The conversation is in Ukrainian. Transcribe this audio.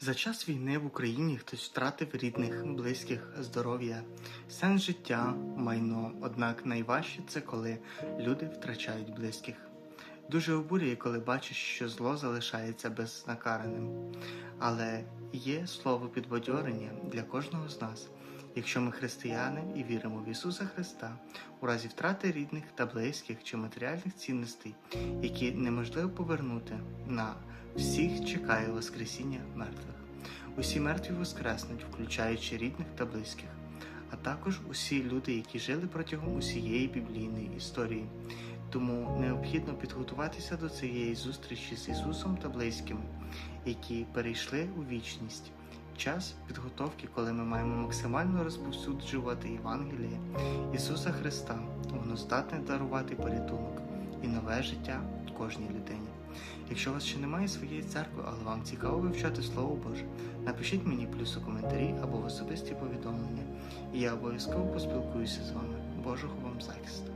За час війни в Україні хтось втратив рідних, близьких, здоров'я, сенс життя, майно. Однак найважче це коли люди втрачають близьких. Дуже обурює, коли бачиш, що зло залишається безнакараним. Але є слово підбадьорення для кожного з нас. Якщо ми християни і віримо в Ісуса Христа, у разі втрати рідних та близьких чи матеріальних цінностей, які неможливо повернути, на всіх чекає Воскресіння мертвих. Усі мертві воскреснуть, включаючи рідних та близьких, а також усі люди, які жили протягом усієї біблійної історії. Тому необхідно підготуватися до цієї зустрічі з Ісусом та близькими, які перейшли у вічність. Час підготовки, коли ми маємо максимально розповсюджувати Євангеліє Ісуса Христа, воно здатне дарувати порятунок і нове життя кожній людині. Якщо у вас ще немає своєї церкви, але вам цікаво вивчати Слово Боже, напишіть мені плюс у коментарі або в особисті повідомлення, і я обов'язково поспілкуюся з вами. Божого вам захисту!